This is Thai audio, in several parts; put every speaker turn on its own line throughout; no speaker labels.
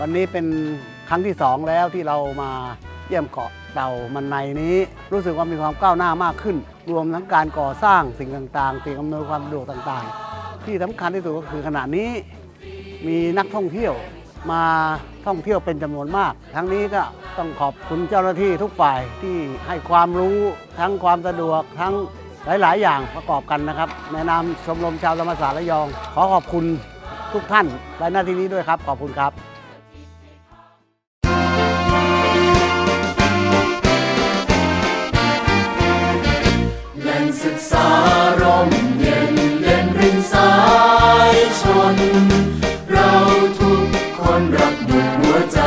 วันนี้เป็นครั้งที่สองแล้วที่เรามาเยี่ยมเกาะเต่ามันในนี้ รู้สึกว่ามีความก้าวหน้ามากขึ้น รวมทั้งการก่อสร้างสิ่งต่างๆ สิ่งอำนวยความสะดวกต่างๆ ที่สำคัญที่สุดก็คือขณะนี้มีนักท่องเที่ยวมาท่องเที่ยวเป็นจำนวนมาก ทั้งนี้ก็ต้องขอบคุณเจ้าหน้าที่ทุกฝ่ายที่ให้ความรู้ทั้งความสะดวกทั้งหลาย ๆ อย่างประกอบกันนะครับ ในนามชมรมชาวธรรมศาสตร์ระยอง ขอขอบคุณทุกท่านในหน้าที่นี้ด้วยครับ ขอบคุณครับ
หัวใจ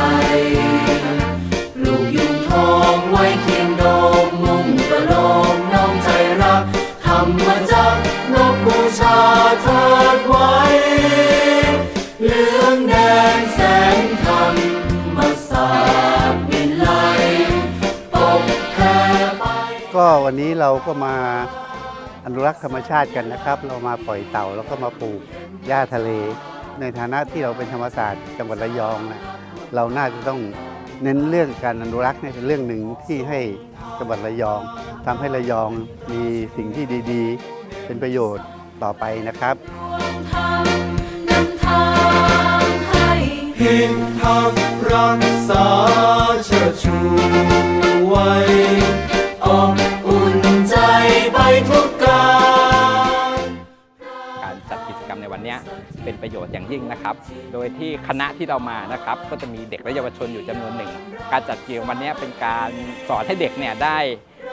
ลูกยุงทองไว้เคียงดมมุ่งกระโลมน้อมใจรักธรรมจักนบบูชาเทิดไว้ เหลืองแดงแสงธรรมศาสตร์วิไลปกแผ่ไป
ก็วันนี้เราก็มาอนุรักษ์ธรรมชาติกันนะครับ เรามาปล่อยเต่าแล้วก็มาปลูกหญ้าทะเล ในฐานะที่เราเป็นธรรมศาสตร์จังหวัดระยองนะเราน่าจะต้องเน้นเรื่องการอนุรักษ์เนี่ยเป็นเรื่องหนึ่งที่ให้จังหวัดระยองทำให้ระยองมีสิ่งที่ดี ๆ เป็นประโยชน์ต่อไปนะครับ
ทำนทั
กรักษาเชิดชูไว้
ออุ่น ประ
โยชน์อย่างยิ่งนะครับ โดยที่คณะที่เรามานะครับ ก็จะมีเด็กและเยาวชนอยู่จำนวนหนึ่ง การจัดกิจกรรมวันนี้เป็นการสอนให้เด็กเนี่ยได้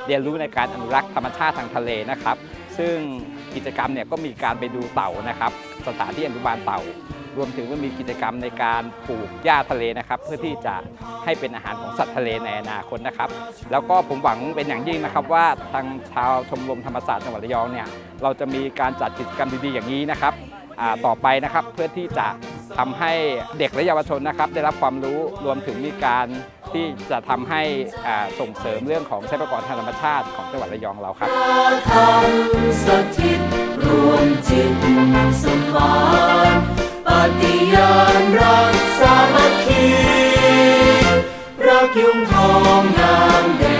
เรียนรู้ในการอนุรักษ์ธรรมชาติทางทะเลนะครับ ซึ่งกิจกรรมเนี่ยก็มีการไปดูเต่านะครับ สถานที่อนุบาลเต่า รวมถึงว่ามีกิจกรรมในการปลูกหญ้าทะเลนะครับ เพื่อที่จะให้เป็นอาหารของสัตว์ทะเลในอนาคตนะครับ แล้วก็ผมหวังเป็นอย่างยิ่งนะครับว่าทางชาวชมรมธรรมศาสตร์จังหวัดระยองเนี่ยเราจะมีการจัดกิจกรรมดีๆอย่างนี้นะครับ ต่อไปนะครับ เพื่อที่จะทำให้เด็กและเยาวชนนะครับ ได้รับความรู้รวมถึงมีการที่จะทำให้ส่งเสริมเรื่องของทรัพยากรทางธรรมชาติของจังหวัดระยองเราครับ
สถิตรวมจิตสมานปฏิญาณรักสามัคคีรักยุงทองงามเด่น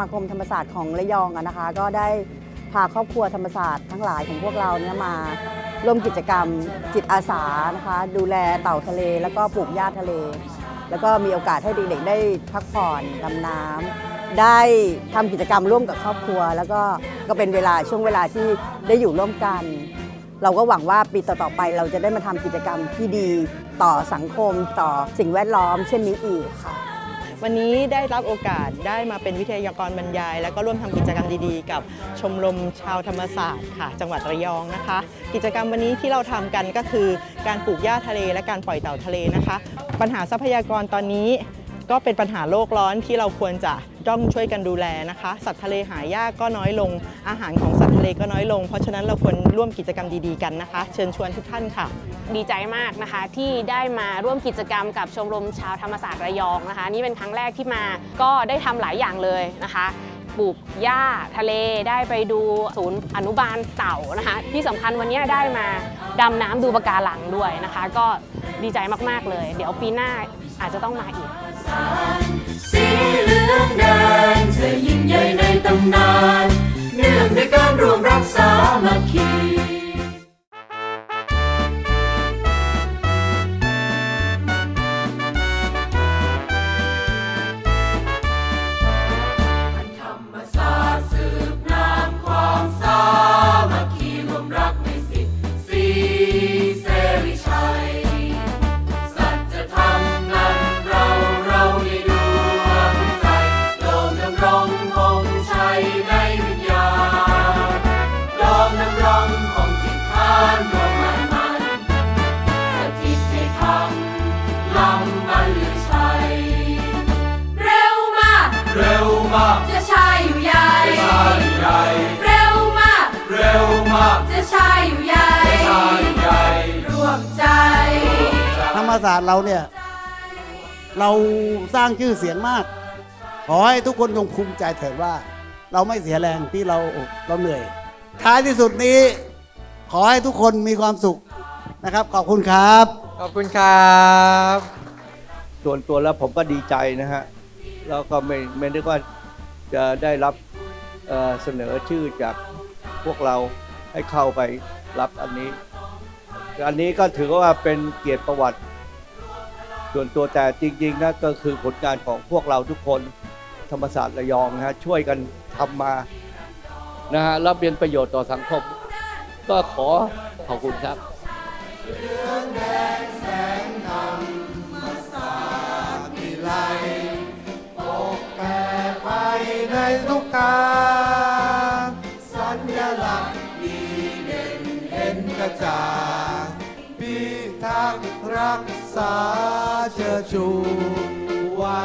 มาคมธรรมศาสตร์ของระยองนะคะ ก็ได้พาครอบครัวธรรมศาสตร์ทั้งหลายของพวกเราเนี่ยมาร่วมกิจกรรมจิตอาสานะคะ ดูแลเต่าทะเล แล้วก็ปลูกหญ้าทะเล แล้วก็มีโอกาสให้เด็กๆได้พักผ่อนดำน้ำได้ทำกิจกรรมร่วมกับครอบครัว แล้วก็ก็เป็นเวลาช่วงเวลาที่ได้อยู่ร่วมกัน เราก็หวังว่าปีต่อๆไปเราจะได้มาทำกิจกรรมที่ดีต่อสังคมต่อสิ่งแวดล้อม เช่นนี้อีกค่ะ
วันนี้ได้รับโอกาสได้มาเป็นวิทยากรบรรยาย และก็ร่วมทำกิจกรรมดีๆ กับชมรมชาวธรรมศาสตร์ค่ะ จังหวัดระยองนะคะ กิจกรรมวันนี้ที่เราทำกันก็คือ การปลูกหญ้าทะเลและการปล่อยเต่าทะเลนะคะ ปัญหาทรัพยากรตอนนี้ ก็เป็นปัญหาโลกร้อนที่เราควรจะต้องช่วยกันดูแลนะคะ สัตว์ทะเลหายากก็น้อยลง อาหารของสัตว์ทะเลก็น้อยลง เพราะฉะนั้นเราควรร่วมกิจกรรมดีๆกันนะคะ เชิญชวนทุกท่านค่ะ
ดีใจมากนะคะที่ได้มาร่วมกิจกรรมกับชมรมชาวธรรมศาสตร์ระยองนะคะ นี่เป็นครั้งแรกที่มาก็ได้ทำหลายอย่างเลยนะคะปลูกหญ้าทะเลได้ไปดูศูนย์อนุบาลเต่านะคะ ที่สำคัญวันนี้ได้มาดำน้ำดูปะการังด้วยนะคะ ก็ ดีใจมาก ๆ เลย เดี๋ยวปีหน้าอาจจะต้องมาอีก
สีเหลืองแดงจะยิ่งใหญ่ในตำนาน เนื่องด้วยการรวมรักษามัคคี ธรรมศาสตร์เราเนี่ย เรา
สร้างชื่อเสียงมาก ขอให้ทุกคนจงภูมิใจเถิดว่า เราไม่เสียแรงที่เราเราเหนื่อย ท้ายที่สุดนี้ ขอให้ทุกคนมีความสุขนะครับ ขอบคุณครับ
ขอบคุณครับ
ส่วนตัวแล้วผมก็ดีใจนะฮะ แล้วก็ไม่ไม่นึกว่าจะได้รับเอ่อเสนอชื่อจากพวกเราให้เข้าไปรับอันนี้ อันนี้ก็ถือว่าเป็นเกียรติประวัติ ส่วนตัวแต่จริงๆนะก็คือผลงานของพวกเราทุกคนธรรมศาสตร์ระยองนะฮะช่วยกันทำมานะฮะรับเป็นประโยชน์ต่อสังคม ก็ขอขอบคุณครับ
ในทุกทาง ทักษ์รักษาเชิดชูไว้